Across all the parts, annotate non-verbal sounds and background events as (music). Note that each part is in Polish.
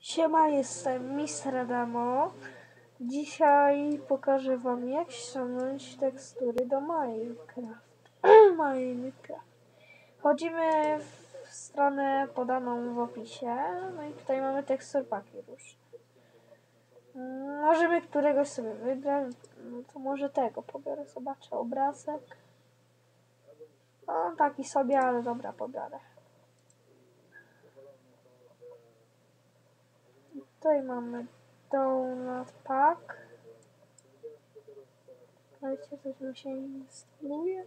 Siema, jestem Mister Demo. Dzisiaj pokażę wam jak ściągnąć tekstury do Minecraft. (clears throat) Minecraft. Wchodzimy w stronę podaną w opisie. No i tutaj mamy tekstur pakiet już. Mm, Możemy któregoś sobie wybrać. No to może tego pobiorę, zobaczę obrazek. No taki sobie, ale dobra, pobiorę. Tutaj mamy Donut Pack. Słuchajcie, coś mi się instaluje.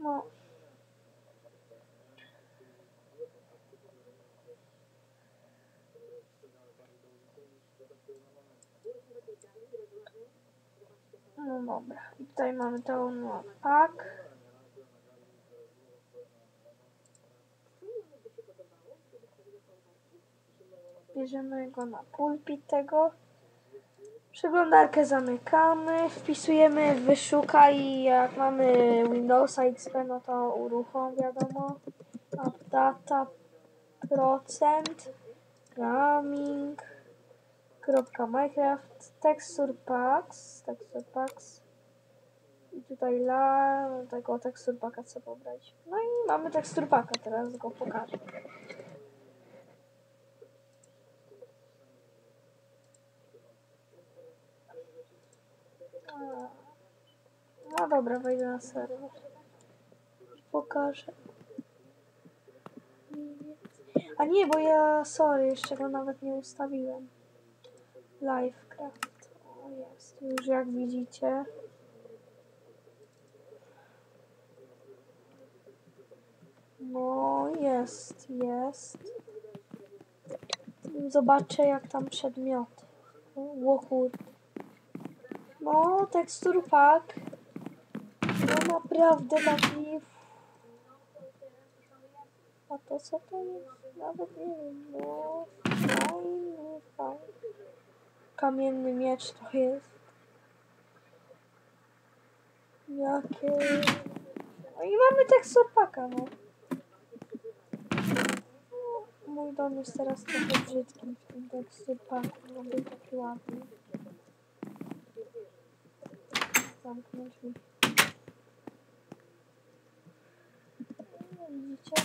No. No dobra. I tutaj mamy Donut Pack. Bierzemy go na pulpit tego. Przeglądarkę zamykamy, wpisujemy wyszukaj jak mamy Windowsa XP, no to uruchom wiadomo. Data procent gaming Minecraft texture packs texture packs i tutaj la tego texture packa chcę pobrać. No i mamy texture packa, teraz go pokażę. No dobra, wejdę na serwer. Pokażę. A nie, bo ja, sorry, jeszcze go nawet nie ustawiłem. Livecraft. O, jest. Już jak widzicie. No, jest, jest. Zobaczę jak tam przedmiot. O kurde. No, tekstur pack. No naprawdę taki... A to co to jest? Nawet nie wiem, no... Fajny, fajny. Kamienny miecz to jest. Jakie... No i mamy tekstur packa, no. Mój dom jest teraz trochę brzydki w tym tekstur packu, no był taki ładny. zamknąć mi. Widzicie?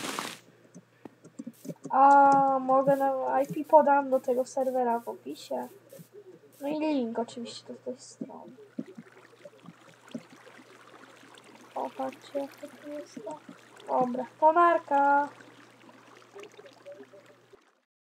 A mogę na IP podam do tego serwera w opisie. No i link oczywiście do tej strony. O, patrzcie, jak to jest. Dobra, to narka.